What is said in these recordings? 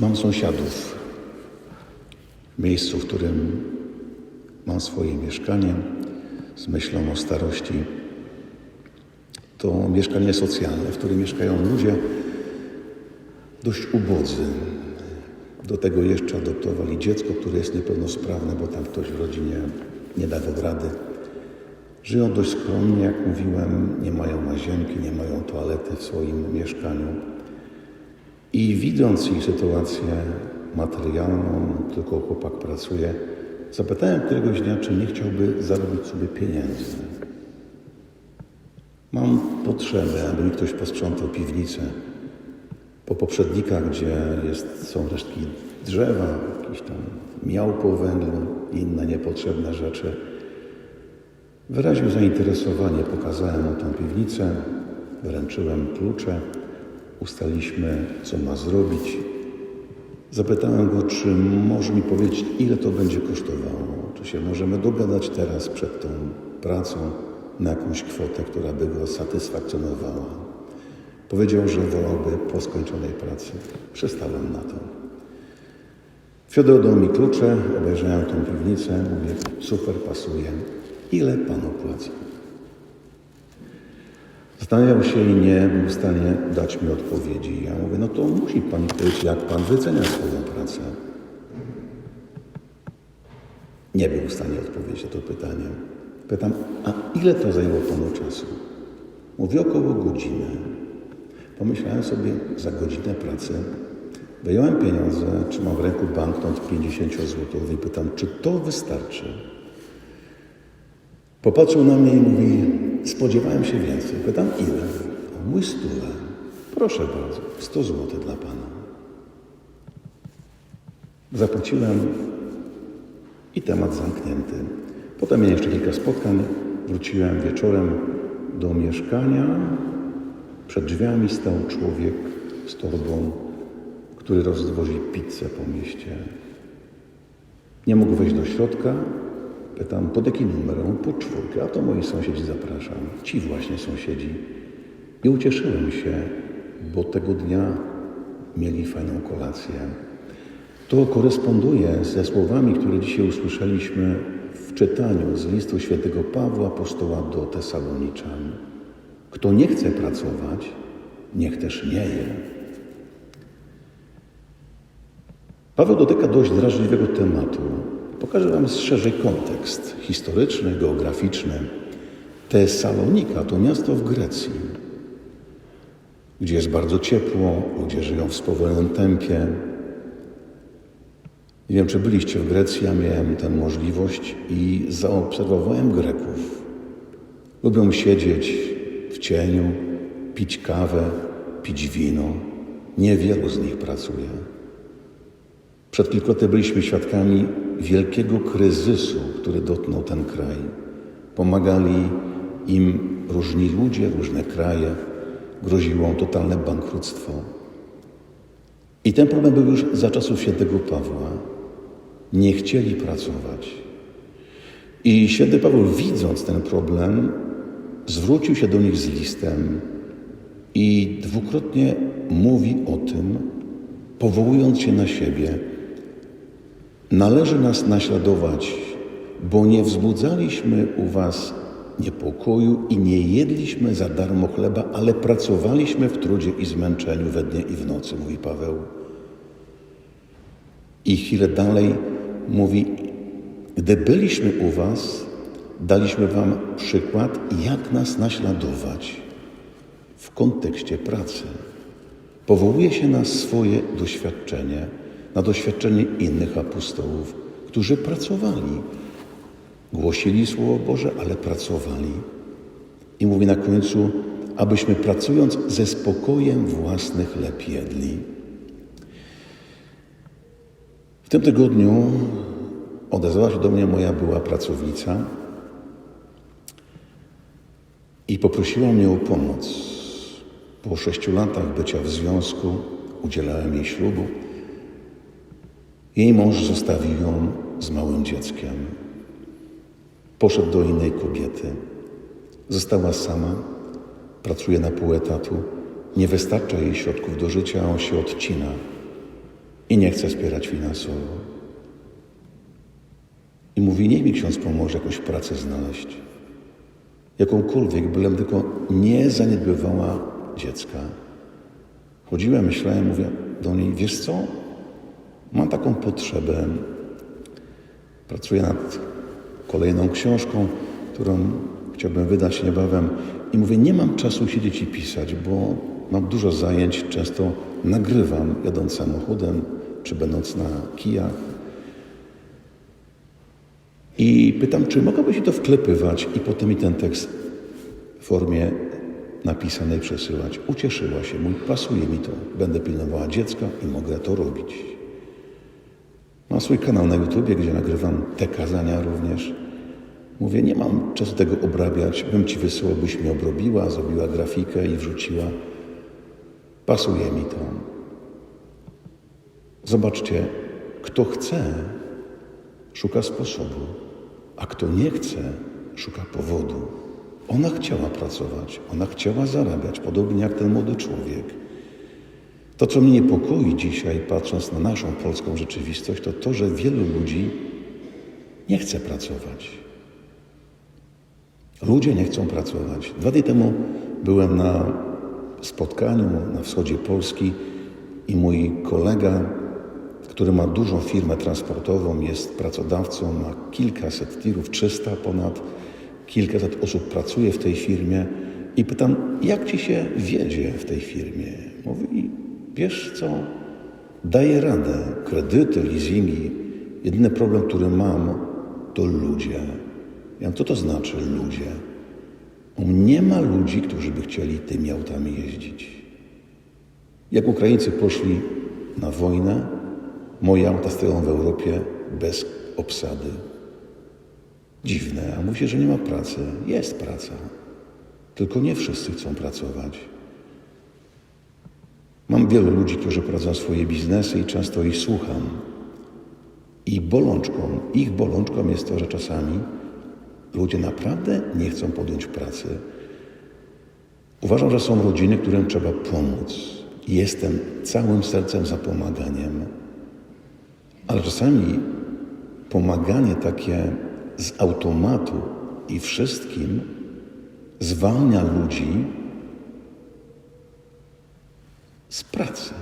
Mam sąsiadów w miejscu, w którym mam swoje mieszkanie z myślą o starości. To mieszkanie socjalne, w którym mieszkają ludzie dość ubodzy. Do tego jeszcze adoptowali dziecko, które jest niepełnosprawne, bo tam ktoś w rodzinie nie dawał rady. Żyją dość skromnie, jak mówiłem, nie mają łazienki, nie mają toalety w swoim mieszkaniu. I widząc ich sytuację materialną, tylko chłopak pracuje, zapytałem któregoś dnia, czy nie chciałby zarobić sobie pieniędzy. Mam potrzebę, aby mi ktoś posprzątał piwnicę. Po poprzednikach, gdzie jest, są resztki drzewa, jakiś tam miał po węglu i inne niepotrzebne rzeczy. Wyraził zainteresowanie, pokazałem mu tą piwnicę, wręczyłem klucze, ustaliśmy, co ma zrobić. Zapytałem go, czy może mi powiedzieć, ile to będzie kosztowało, czy się możemy dogadać teraz przed tą pracą na jakąś kwotę, która by go satysfakcjonowała. Powiedział, że wolałby po skończonej pracy. Przystałem na to. Fiodor dał mi klucze, obejrzałem tą piwnicę, mówię, super, pasuje. Ile pan opłaca? Zastanawiał się i nie był w stanie dać mi odpowiedzi. Ja mówię, no to musi pan powiedzieć, jak pan wycenia swoją pracę. Nie był w stanie odpowiedzieć na to pytanie. Pytam, a ile to zajęło panu czasu? Mówi około godziny. Pomyślałem sobie, za godzinę pracy wyjąłem pieniądze, trzymam w ręku banknot 50 zł i pytam, czy to wystarczy? Popatrzył na mnie i mówi, spodziewałem się więcej. Pytam, ile? Mój stule. Proszę bardzo, 100 zł dla pana. Zapłaciłem i temat zamknięty. Potem miałem jeszcze kilka spotkań. Wróciłem wieczorem do mieszkania. Przed drzwiami stał człowiek z torbą, który rozwozi pizzę po mieście. Nie mógł wejść do środka. Pytam, pod jaki numer? On po czwórkę, a to moi sąsiedzi zapraszam. Ci właśnie sąsiedzi. I ucieszyłem się, bo tego dnia mieli fajną kolację. To koresponduje ze słowami, które dzisiaj usłyszeliśmy w czytaniu z listu świętego Pawła apostoła do Tesaloniczan. Kto nie chce pracować, niech też nie je. Paweł dotyka dość drażliwego tematu. Pokażę Wam szerzej kontekst historyczny, geograficzny. Tesalonika to miasto w Grecji, gdzie jest bardzo ciepło, ludzie żyją w spowolnionym tempie. Nie wiem, czy byliście w Grecji, ja miałem tę możliwość i zaobserwowałem Greków. Lubią siedzieć w cieniu, pić kawę, pić wino. Niewielu z nich pracuje. Przed kilkuletnie byliśmy świadkami wielkiego kryzysu, który dotknął ten kraj. Pomagali im różni ludzie, różne kraje. Groziło totalne bankructwo. I ten problem był już za czasów świętego Pawła. Nie chcieli pracować. I święty Paweł, widząc ten problem, zwrócił się do nich z listem i dwukrotnie mówi o tym, powołując się na siebie. Należy nas naśladować, bo nie wzbudzaliśmy u Was niepokoju i nie jedliśmy za darmo chleba, ale pracowaliśmy w trudzie i zmęczeniu we dnie i w nocy, mówi Paweł. I chwilę dalej mówi, gdy byliśmy u Was, daliśmy Wam przykład, jak nas naśladować w kontekście pracy. Powołuje się na swoje doświadczenie, na doświadczenie innych apostołów, którzy pracowali. Głosili Słowo Boże, ale pracowali. I mówi na końcu, abyśmy pracując ze spokojem własny chleb jedli. W tym tygodniu odezwała się do mnie moja była pracownica i poprosiła mnie o pomoc. Po sześciu latach bycia w związku udzielałem jej ślubu. Jej mąż zostawił ją z małym dzieckiem. Poszedł do innej kobiety. Została sama, pracuje na pół etatu. Nie wystarcza jej środków do życia, a on się odcina. i nie chce wspierać finansowo. I mówi, niech mi ksiądz pomoże jakąś pracę znaleźć. Jakąkolwiek, bylem tylko nie zaniedbywała dziecka. Chodziłem, myślałem, mówię do niej, wiesz co, mam taką potrzebę. Pracuję nad kolejną książką, którą chciałbym wydać niebawem. I mówię, nie mam czasu siedzieć i pisać, bo mam dużo zajęć, często nagrywam jadąc samochodem, czy będąc na kijach. I pytam, czy mogłabyś to wklepywać i potem mi ten tekst w formie napisanej przesyłać. Ucieszyła się, mój, pasuje mi to. Będę pilnowała dziecka i mogę to robić. Mam swój kanał na YouTubie, gdzie nagrywam te kazania również. Mówię, nie mam czasu tego obrabiać, bym ci wysłał, byś mi obrobiła, zrobiła grafikę i wrzuciła. Pasuje mi to. Zobaczcie, kto chce, szuka sposobu, a kto nie chce, szuka powodu. Ona chciała pracować, ona chciała zarabiać, podobnie jak ten młody człowiek. To, co mnie niepokoi dzisiaj, patrząc na naszą polską rzeczywistość, to to, że wielu ludzi nie chce pracować. Ludzie nie chcą pracować. Dwa dni temu byłem na spotkaniu na wschodzie Polski i mój kolega, który ma dużą firmę transportową, jest pracodawcą, ma kilkaset tirów, 300 ponad, kilkaset osób pracuje w tej firmie i pytam, jak ci się wiedzie w tej firmie? Mówi, wiesz co, daję radę, kredyty, leasingi. Jedyny problem, który mam, to ludzie. Ja co to znaczy ludzie? Nie ma ludzi, którzy by chcieli tymi autami jeździć. Jak Ukraińcy poszli na wojnę, moje auta stoją w Europie bez obsady. Dziwne, a mówi się, że nie ma pracy. Jest praca. Tylko nie wszyscy chcą pracować. Mam wielu ludzi, którzy prowadzą swoje biznesy i często ich słucham. I bolączką, ich bolączką jest to, że czasami ludzie naprawdę nie chcą podjąć pracy. Uważam, że są rodziny, którym trzeba pomóc. Jestem całym sercem za pomaganiem. Ale czasami pomaganie takie z automatu i wszystkim zwalnia ludzi z pracy.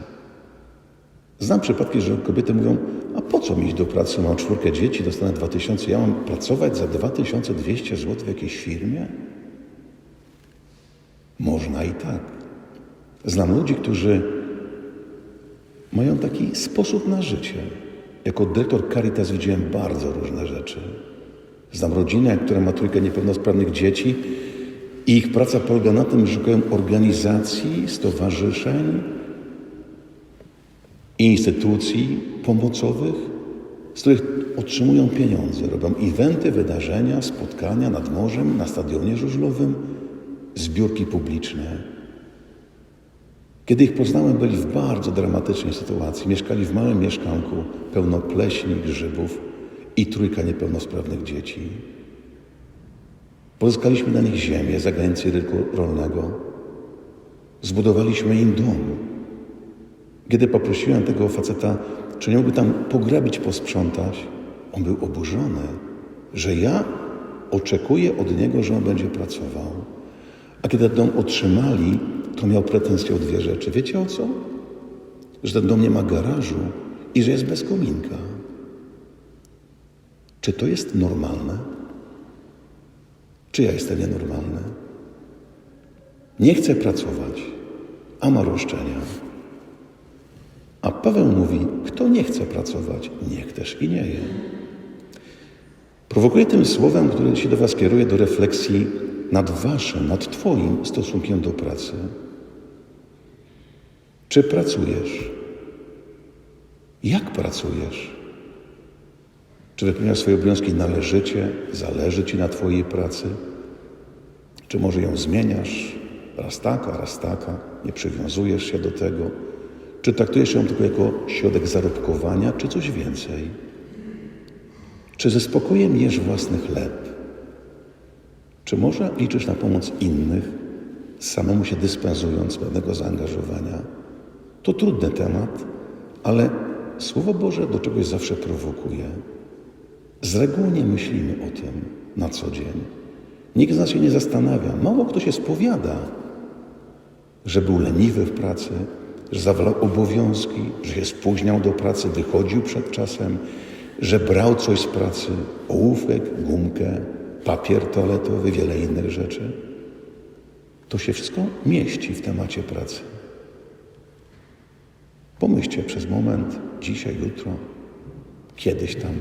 Znam przypadki, że kobiety mówią, a po co mi iść do pracy, mam czwórkę dzieci, dostanę 2000, ja mam pracować za 2200 zł w jakiejś firmie? Można i tak. Znam ludzi, którzy mają taki sposób na życie. Jako dyrektor Caritas widziałem bardzo różne rzeczy. Znam rodzinę, która ma trójkę niepełnosprawnych dzieci i ich praca polega na tym, że szukają organizacji, stowarzyszeń, instytucji pomocowych, z których otrzymują pieniądze. Robią eventy, wydarzenia, spotkania nad morzem, na stadionie żużlowym, zbiórki publiczne. Kiedy ich poznałem, byli w bardzo dramatycznej sytuacji. Mieszkali w małym mieszkanku, pełno pleśni, grzybów i trójka niepełnosprawnych dzieci. Pozyskaliśmy na nich ziemię z agencji rynku rolnego. Zbudowaliśmy im dom. Kiedy poprosiłem tego faceta, czy nie mógłby tam pograbić, posprzątać, on był oburzony, że ja oczekuję od niego, że on będzie pracował. A kiedy ten dom otrzymali, to miał pretensje o dwie rzeczy. Wiecie o co? Że ten dom nie ma garażu i że jest bez kominka. Czy to jest normalne? Czy ja jestem nienormalny? Nie chcę pracować, a ma roszczenia. A Paweł mówi, kto nie chce pracować, niech też i nie je. Prowokuję tym słowem, które się do Was kieruje, do refleksji nad Waszym, nad Twoim stosunkiem do pracy. Czy pracujesz? Jak pracujesz? Czy wypełniasz swoje obowiązki należycie? Zależy Ci na Twojej pracy? Czy może ją zmieniasz? Raz taka, raz taka, nie przywiązujesz się do tego? Czy traktujesz ją tylko jako środek zarobkowania, czy coś więcej? Czy ze spokojem jesz własny chleb? Czy może liczysz na pomoc innych, samemu się dyspensując pewnego zaangażowania? To trudny temat, ale Słowo Boże do czegoś zawsze prowokuje. Z reguły nie myślimy o tym na co dzień. Nikt z nas się nie zastanawia. Mało kto się spowiada, że był leniwy w pracy, że zawalał obowiązki, że się spóźniał do pracy, wychodził przed czasem, że brał coś z pracy, ołówek, gumkę, papier toaletowy, wiele innych rzeczy. To się wszystko mieści w temacie pracy. Pomyślcie przez moment, dzisiaj, jutro, kiedyś tam,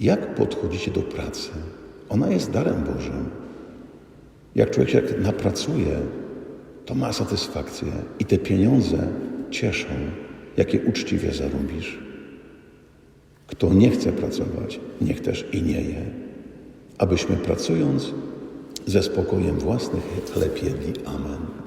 jak podchodzicie do pracy. Ona jest darem Bożym. Jak człowiek się napracuje, to ma satysfakcję i te pieniądze cieszą, jakie uczciwie zarobisz. Kto nie chce pracować, niech też i nie je, abyśmy pracując ze spokojem własnych chleb jedli. Amen.